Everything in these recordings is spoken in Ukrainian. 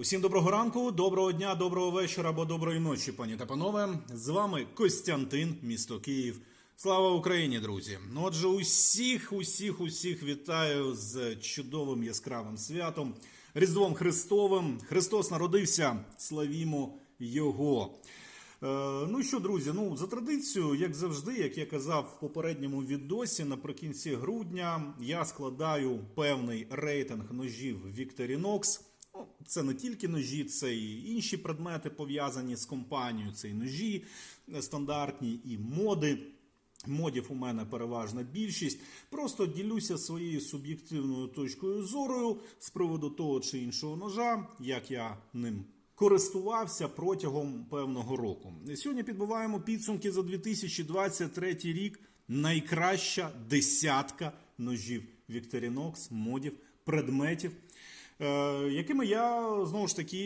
Усім доброго ранку, доброго дня, доброго вечора або доброї ночі, пані та панове. З вами Костянтин, місто Київ. Слава Україні, друзі! Ну, Отже, усіх, усіх, усіх вітаю з чудовим яскравим святом, Різдвом Христовим. Христос народився, славімо Його. Е, ну що, друзі, ну за традицією, як завжди, як я казав в попередньому відосі, наприкінці грудня я складаю певний рейтинг ножів Victorinox. Це не тільки ножі, це і інші предмети пов'язані з компанією. Це і ножі стандартні, і моди. Модів у мене переважна більшість. Просто ділюся своєю суб'єктивною точкою зору з приводу того чи іншого ножа, як я ним користувався протягом певного року. Сьогодні підбиваємо підсумки за 2023 рік. Найкраща десятка ножів Victorinox, модів, предметів. Е, якими я знову ж таки,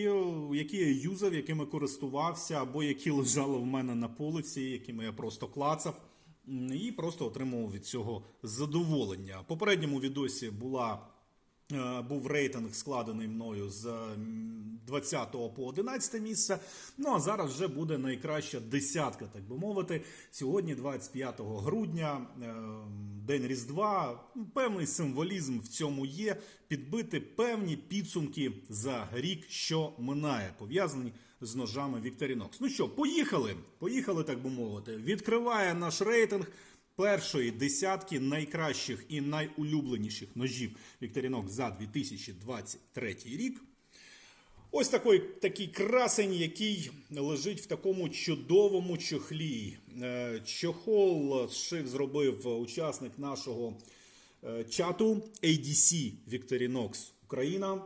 які я юзав, якими користувався, або які лежали в мене на полиці, якими я просто клацав і просто отримував від цього задоволення. В попередньому відосі була. Е, Був рейтинг складений мною з м, 20 по 11 місце. Ну а зараз вже буде найкраща десятка, так би мовити. Сьогодні, 25 грудня, е, день Різдва. Певний символізм в цьому є. Підбити певні підсумки за рік, що минає, пов'язані з ножами Victorinox. Ну що, поїхали? Поїхали, так би мовити. Відкриває наш рейтинг першої десятки найкращих і найулюбленіших ножів Victorinox за 2023 рік. Ось такий, такий красень, який лежить в такому чудовому чохлі. Е, Чохол зшив, зробив учасник нашого е, чату ADC Victorinox Україна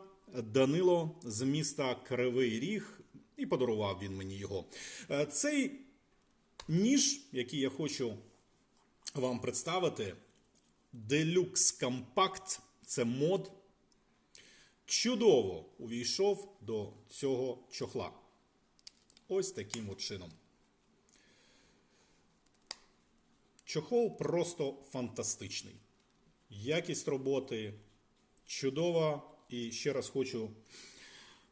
Данило з міста Кривий Ріг, і подарував він мені його. Е, Цей ніж, який я хочу вам представити, Deluxe Compact, це мод чудово увійшов до цього чохла. Ось таким от чином. Чохол просто фантастичний. Якість роботи чудова. І ще раз хочу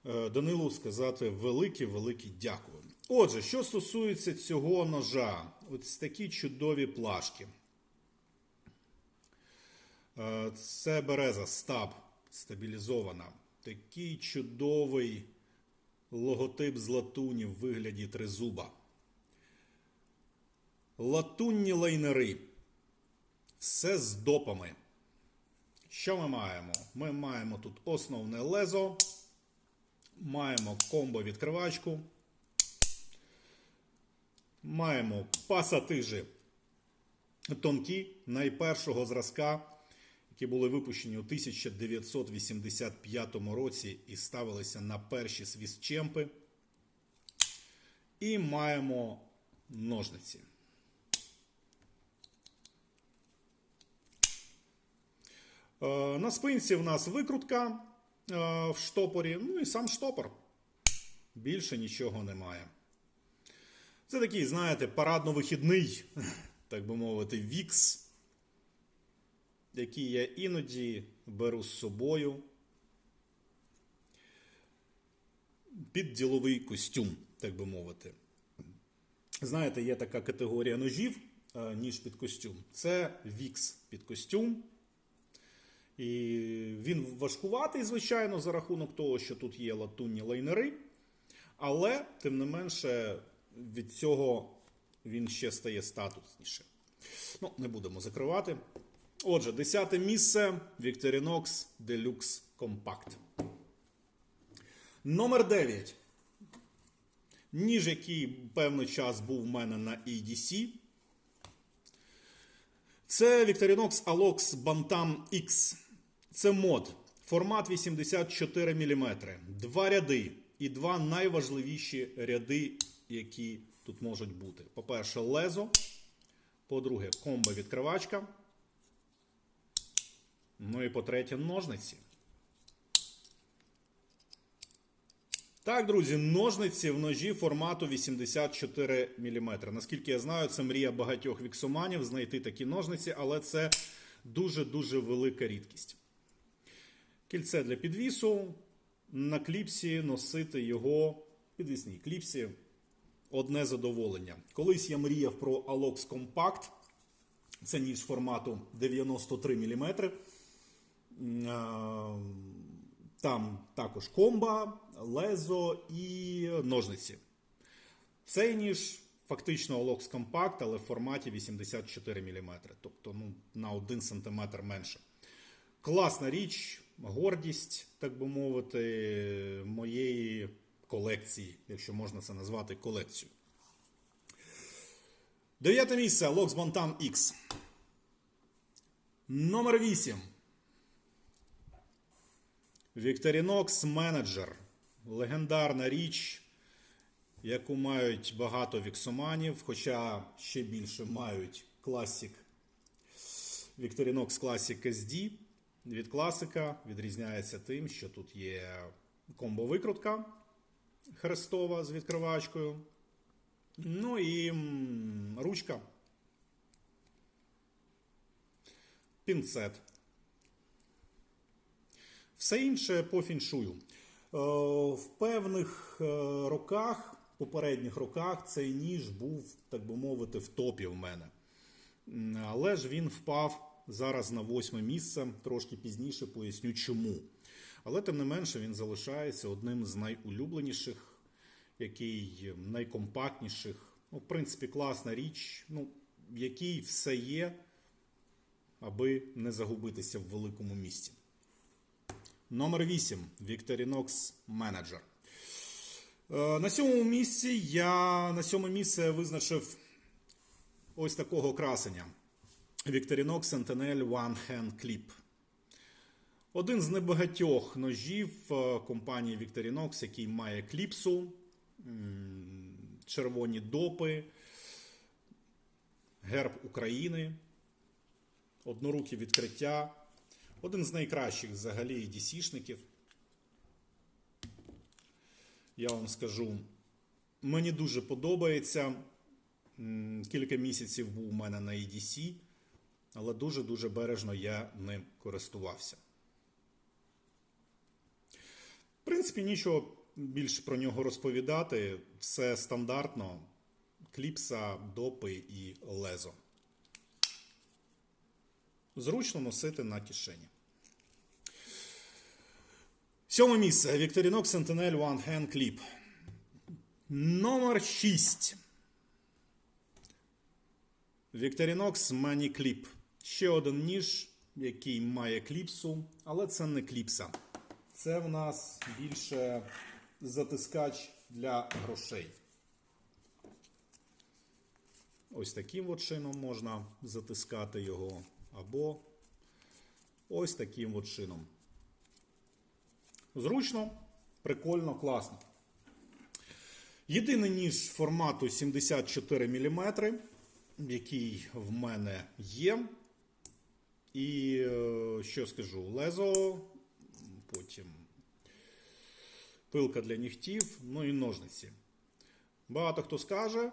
е, Данилу сказати велике-велике дякую. Отже, що стосується цього ножа, ось такі чудові плашки. Е, Це береза стаб стабілізована. Такий чудовий логотип з латуні в вигляді тризуба. Латунні лайнери. Все з допами. Що ми маємо? Ми маємо тут основне лезо, маємо комбо-відкривачку, маємо пасатижі тонкі найпершого зразка, які були випущені у 1985 році і ставилися на перші свістчемпи. І маємо ножниці. Е, На спинці в нас викрутка е, в штопорі, ну і сам штопор. Більше нічого немає. Це такий, знаєте, парадно-вихідний, так би мовити, вікс, який я іноді беру з собою під діловий костюм, так би мовити. Знаєте, є така категорія ножів, е, ніж під костюм. Це вікс під костюм. І він важкуватий, звичайно, за рахунок того, що тут є латунні лайнери. Але, тим не менше, від цього він ще стає статусніше. Ну, не будемо закривати. Отже, 10 місце Victorinox Deluxe Compact. Номер 9. Ніж, який певний час був в мене на EDC. Це Victorinox Alox Bantam X. Це мод. Формат 84 мм. Два ряди. І два найважливіші ряди, які тут можуть бути. По-перше, лезо. По-друге, комбо-відкривачка. Ну і по-третє, ножниці. Так, друзі, ножниці в ножі формату 84 мм. Наскільки я знаю, це мрія багатьох віксоманів знайти такі ножниці, але це дуже-дуже велика рідкість. Кільце для підвісу, на кліпсі носити його підвісній кліпсі одне задоволення. Колись я мріяв про Alox Compact. Це ніж формату 93 мм. Там також комба, лезо і ножниці. Цей ніж фактично Alox Compact, але в форматі 84 мм, тобто ну, на 1 см менше. Класна річ, гордість, так би мовити, моєї колекції, якщо можна це назвати колекцією. Дев'яте місце Lox Bontan X. Номер 8. Victorinox Manager. Легендарна річ, яку мають багато віксоманів, хоча ще більше мають Classic Victorinox Classic SD. Від класика відрізняється тим, що тут є комбо-викрутка хрестова з відкривачкою. Ну і ручка. Пінцет. Все інше по фіншую. Е, В певних е, роках, попередніх роках, цей ніж був, так би мовити, в топі в мене. Але ж він впав зараз на восьме місце, трошки пізніше поясню чому. Але тим не менше він залишається одним з найулюбленіших, який найкомпактніших. Ну, в принципі, класна річ, ну, в якій все є, аби не загубитися в великому місті. Номер 8. Victorinox Manager. Е, На сьомому місці я на сьоме місце визначив ось такого красення. Victorinox Sentinel One Hand Clip. Один з небагатьох ножів е, компанії Victorinox, який має кліпсу, червоні допи, герб України, однорукі відкриття. Один з найкращих взагалі EDC-шників. Я вам скажу, мені дуже подобається. Кілька місяців був у мене на EDC, але дуже-дуже бережно я ним користувався. В принципі, нічого більше про нього розповідати. Все стандартно: кліпса, допи і лезо. Зручно носити на кишені. Сьоме місце. Victorinox Sentinel One Hand Clip. Номер 6. Victorinox Money Clip. Ще один ніж, який має кліпсу, але це не кліпса. Це в нас більше затискач для грошей. Ось таким от чином можна затискати його, або ось таким от чином. Зручно, прикольно, класно. Єдиний ніж формату 74 мм, який в мене є. І е, що скажу, лезо, потім пилка для нігтів, ну і ножниці. Багато хто скаже,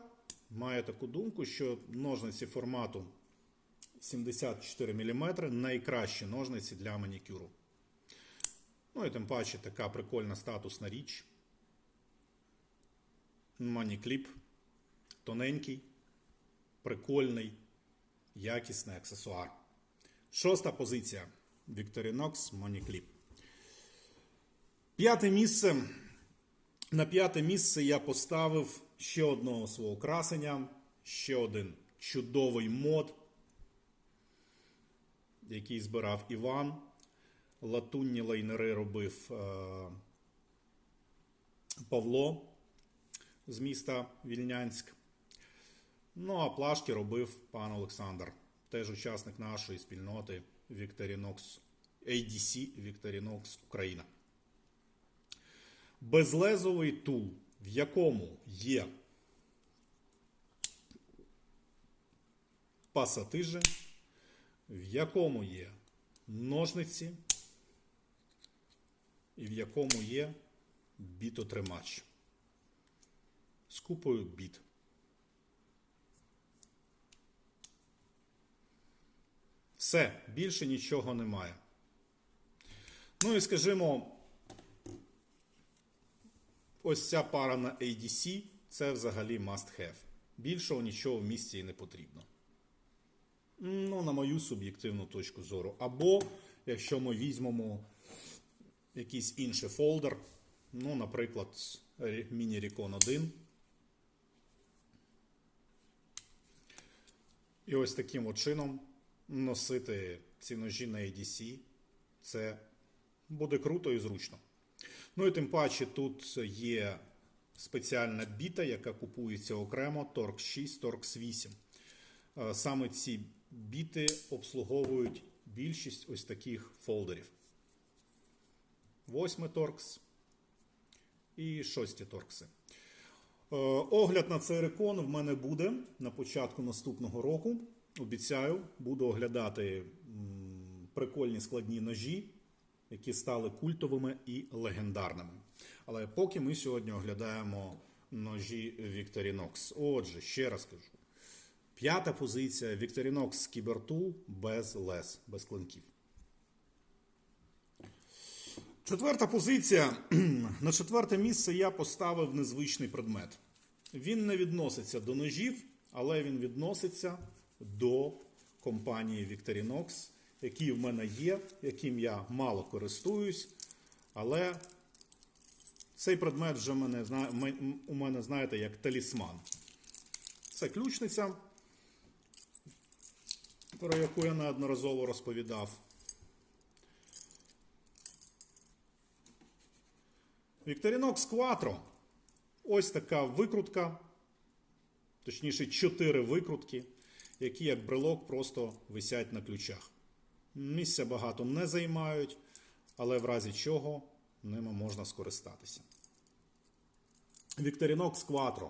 має таку думку, що ножниці формату 74 мм найкращі ножниці для манікюру. Ну і тим паче така прикольна статусна річ. Манікліп. Тоненький, прикольний, якісний аксесуар. Шоста позиція. Victorinox Money П'яте місце. На п'яте місце я поставив ще одного свого красення, ще один чудовий мод, який збирав Іван. Латунні лайнери робив е, Павло з міста Вільнянськ. Ну, а плашки робив пан Олександр, теж учасник нашої спільноти Victorinox ADC Victorinox Україна. Безлезовий тул, в якому є пасатижі, в якому є ножниці і в якому є бітотримач з купою біт. Все, більше нічого немає. Ну і скажімо, ось ця пара на ADC це взагалі must have. Більшого нічого в місті і не потрібно. Ну, на мою суб'єктивну точку зору. Або, якщо ми візьмемо якийсь інший фолдер, ну, наприклад, Mini Recon 1. І ось таким чином носити ці ножі на ADC, це буде круто і зручно. Ну і тим паче тут є спеціальна біта, яка купується окремо Torx 6, Torx 8. Е, Саме ці біти обслуговують більшість ось таких фолдерів. Восьмий торкс і шості торкси. Е, Огляд на цей рекон в мене буде на початку наступного року. Обіцяю, буду оглядати прикольні складні ножі, які стали культовими і легендарними. Але поки ми сьогодні оглядаємо ножі Victorinox. Отже, ще раз кажу. П'ята позиція Victorinox Cyber без лес, без клинків. Четверта позиція. На четверте місце я поставив незвичний предмет. Він не відноситься до ножів, але він відноситься до компанії Victorinox, який в мене є, яким я мало користуюсь. Але цей предмет вже мене, у мене, знаєте, як талісман. Це ключниця, про яку я неодноразово розповідав. Victorinox Quattro. Ось така викрутка, точніше, чотири викрутки, які як брелок просто висять на ключах. Місця багато не займають, але в разі чого ними можна скористатися. Victorinox Quattro.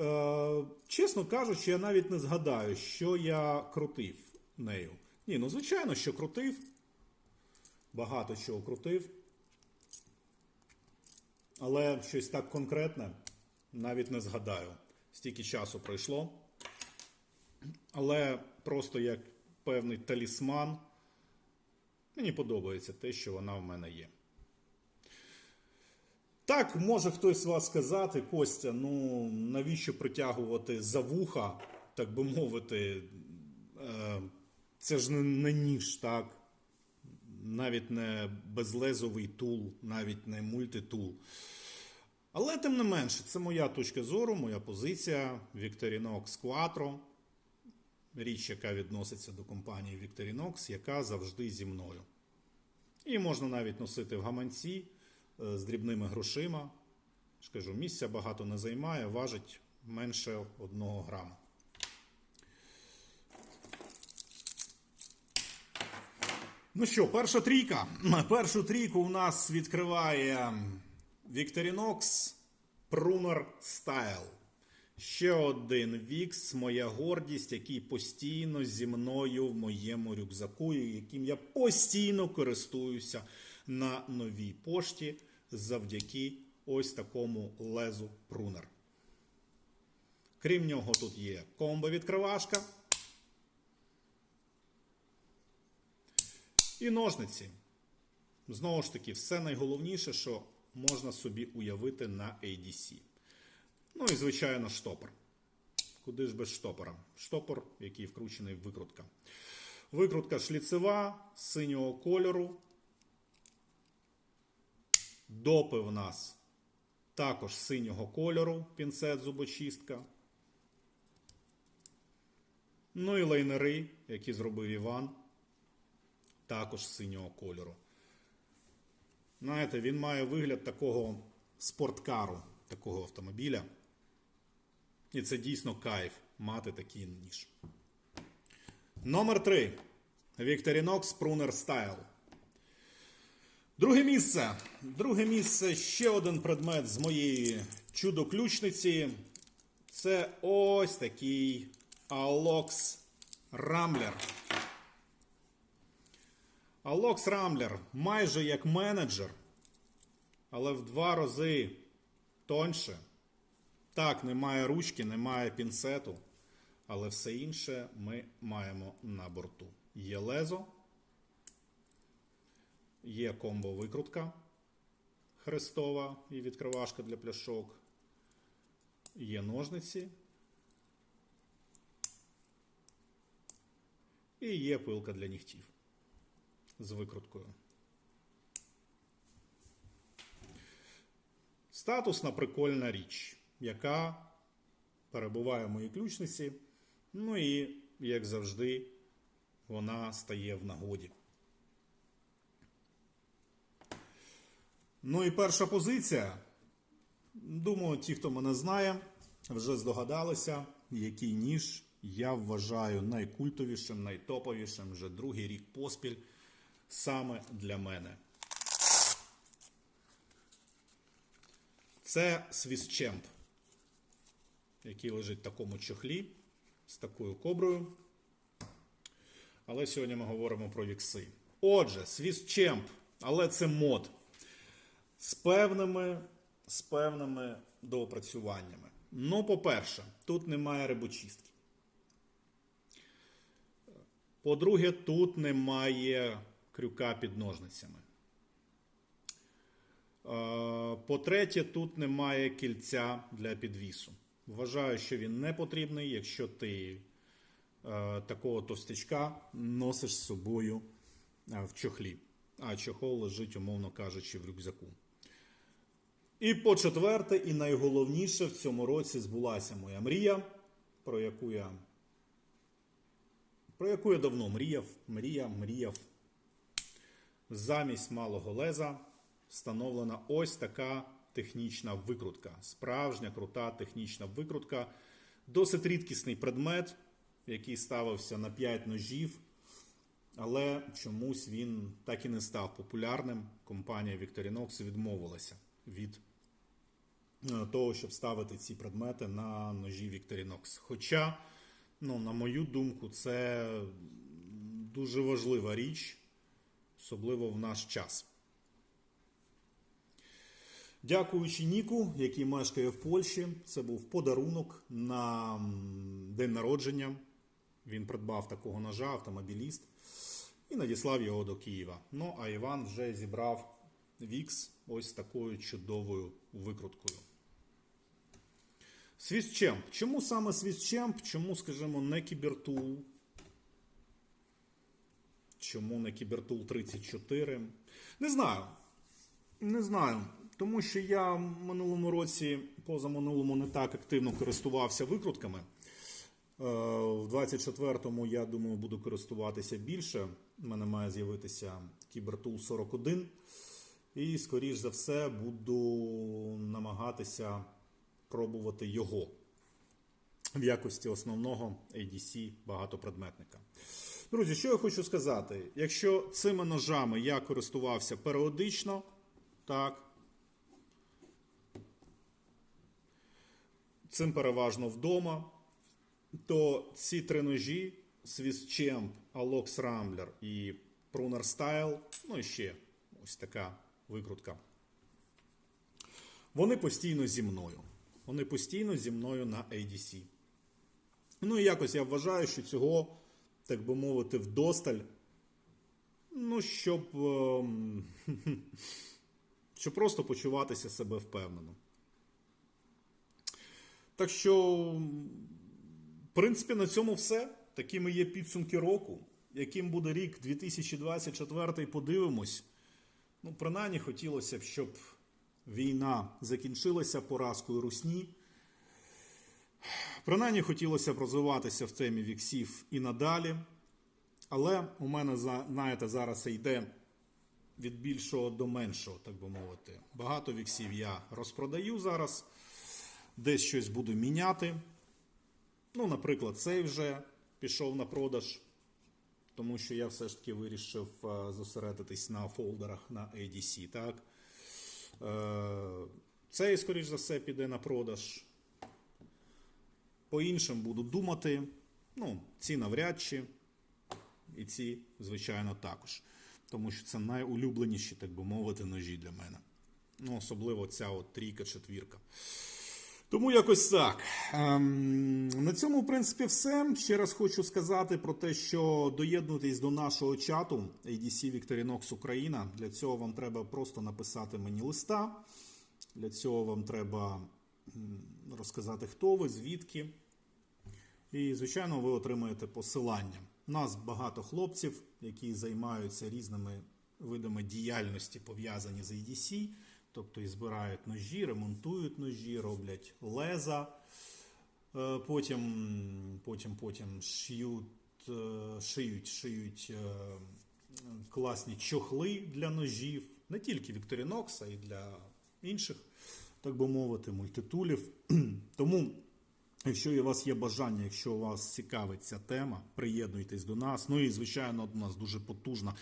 Е, чесно кажучи, я навіть не згадаю, що я крутив нею. Ні, ну звичайно, що крутив. Багато чого крутив. Але щось так конкретне навіть не згадаю. Стільки часу пройшло. Але просто як певний талісман, мені подобається те, що вона в мене є. Так, може хтось з вас сказати, Костя, ну навіщо притягувати за вуха, так би мовити, е, це ж не, не ніж, так? Навіть не безлезовий тул, навіть не мультитул. Але тим не менше, це моя точка зору, моя позиція. Victorinox Quattro. Річ, яка відноситься до компанії Victorinox, яка завжди зі мною. І можна навіть носити в гаманці е, з дрібними грошима. ж місця багато не займає, важить менше 1 грама. Ну що, перша трійка. Першу трійку у нас відкриває Victorinox Pruner Style. Ще один Вікс, моя гордість, який постійно зі мною в моєму рюкзаку, і яким я постійно користуюся на новій пошті завдяки ось такому лезу Прунер. Крім нього, тут є комбо-відкривашка. І ножниці. Знову ж таки, все найголовніше, що можна собі уявити на ADC. Ну і, звичайно, штопор. Куди ж без штопора? Штопор, який вкручений в викрутка. Викрутка шліцева синього кольору. Допи в нас також синього кольору, пінцет зубочистка. Ну і лайнери, які зробив Іван, також синього кольору. Знаєте, він має вигляд такого спорткару, такого автомобіля. І це дійсно кайф мати такий ніж. Номер 3. Victorinox Pruner Style. Друге місце. Друге місце ще один предмет з моєї чудо-ключниці. Це ось такий Alox Rambler. Alox Rambler майже як менеджер, але в два рази тоньше. Так, немає ручки, немає пінцету, але все інше ми маємо на борту. Є лезо, є комбо-викрутка, хрестова і відкривашка для пляшок. Є ножниці. І є пилка для нігтів з викруткою. Статусна прикольна річ, яка перебуває в моїй ключниці. Ну і, як завжди, вона стає в нагоді. Ну і перша позиція. Думаю, ті, хто мене знає, вже здогадалися, який ніж я вважаю найкультовішим, найтоповішим вже другий рік поспіль саме для мене. Це свісчемп, який лежить в такому чохлі з такою коброю. Але сьогодні ми говоримо про вікси. Отже, свісчемп, але це мод з певними, з певними доопрацюваннями. Ну, по-перше, тут немає рибочистки. По-друге, тут немає крюка під ножницями. Е, По-третє, тут немає кільця для підвісу. Вважаю, що він не потрібний, якщо ти е, такого товстячка носиш з собою е, в чохлі, а чохол лежить, умовно кажучи, в рюкзаку. І по четверте, і найголовніше в цьому році збулася моя мрія, про яку я, про яку я давно мріяв, мріяв, мріяв. Замість малого леза встановлена ось така технічна викрутка. Справжня крута технічна викрутка. Досить рідкісний предмет, який ставився на 5 ножів, але чомусь він так і не став популярним. Компанія Victorinox відмовилася від е, того, щоб ставити ці предмети на ножі Victorinox. Хоча, ну, на мою думку, це дуже важлива річ, особливо в наш час. Дякуючи Ніку, який мешкає в Польщі, це був подарунок на день народження. Він придбав такого ножа, автомобіліст, і надіслав його до Києва. Ну, а Іван вже зібрав Вікс ось такою чудовою викруткою. Свісчемп. Чому саме Свісчемп? Чому, скажімо, не Кібертул? Чому не Кібертул 34? Не знаю. Не знаю. Тому що я в минулому році, позаминулому, не так активно користувався викрутками. Е, В 24-му, я думаю, буду користуватися більше. У мене має з'явитися Кібертул 41. І, скоріш за все, буду намагатися пробувати його в якості основного ADC багатопредметника. Друзі, що я хочу сказати? Якщо цими ножами я користувався періодично, так. Цим переважно вдома, то ці три ножі Swiss Champ, Alox Rambler і Pruner Style, ну і ще ось така викрутка. Вони постійно зі мною. Вони постійно зі мною на ADC. Ну і якось я вважаю, що цього, так би мовити, вдосталь. Ну, щоб, ем, щоб просто почуватися себе впевнено. Так що, в принципі, на цьому все. Такими є підсумки року. Яким буде рік 2024, подивимось. Ну, принаймні, хотілося б, щоб війна закінчилася поразкою русні. Принаймні, хотілося б розвиватися в темі віксів і надалі. Але у мене, знаєте, зараз йде від більшого до меншого, так би мовити. Багато віксів я розпродаю зараз, десь щось буду міняти. Ну, наприклад, цей вже пішов на продаж, тому що я все ж таки вирішив е, зосередитись на фолдерах на ADC. Так? Е, Цей, скоріш за все, піде на продаж. По іншим буду думати. Ну, ці навряд чи. І ці, звичайно, також. Тому що це найулюбленіші, так би мовити, ножі для мене. Ну, особливо ця от трійка, четвірка. Тому якось так. Ем, на цьому, в принципі, все. Ще раз хочу сказати про те, що доєднуйтесь до нашого чату ADC Victorinox Україна. Для цього вам треба просто написати мені листа. Для цього вам треба розказати, хто ви, звідки. І, звичайно, ви отримаєте посилання. У нас багато хлопців, які займаються різними видами діяльності, пов'язані з EDC, тобто і збирають ножі, ремонтують ножі, роблять леза, Е, потім, потім, потім шиють, е, шиють, шиють е, класні чохли для ножів, не тільки Victorinox, а й для інших, так би мовити, мультитулів. Тому Якщо у вас є бажання, якщо вас цікавить ця тема, приєднуйтесь до нас. Ну і звичайно, у нас дуже потужна,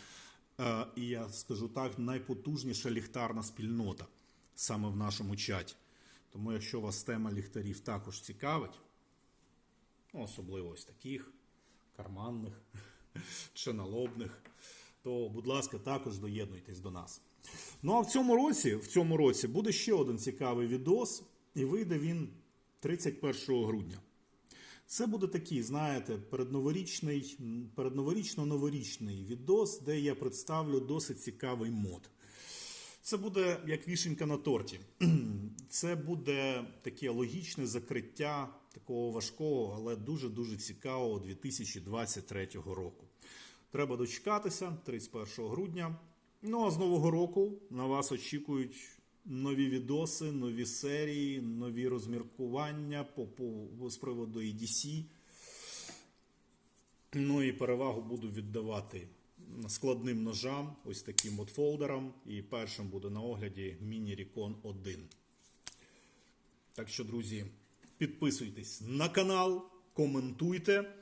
і я скажу так, найпотужніша ліхтарна спільнота саме в нашому чаті. Тому, якщо вас тема ліхтарів також цікавить, ну, особливо ось таких карманних чи налобних, то, будь ласка, також доєднуйтесь до нас. Ну а в цьому році, в цьому році буде ще один цікавий відос, і вийде він 31 грудня. Це буде такий, знаєте, передноворічний, передноворічно-новорічний відос, де я представлю досить цікавий мод. Це буде як вішенька на торті. Це буде таке логічне закриття такого важкого, але дуже-дуже цікавого 2023 року. Треба дочекатися 31 грудня. Ну а з Нового року на вас очікують нові відоси, нові серії, нові розміркування по, по, з приводу EDC. Ну і перевагу буду віддавати складним ножам, ось таким от фолдерам. І першим буде на огляді Recon 1. Так що, друзі, підписуйтесь на канал, коментуйте.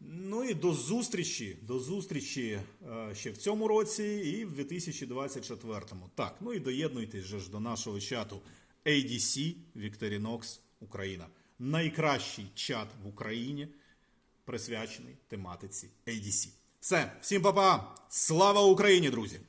Ну і до зустрічі, до зустрічі е, ще в цьому році і в 2024. Так, ну і доєднуйтесь же ж до нашого чату ADC Victorinox Україна. Найкращий чат в Україні, присвячений тематиці ADC. Все, всім па-па! Слава Україні, друзі!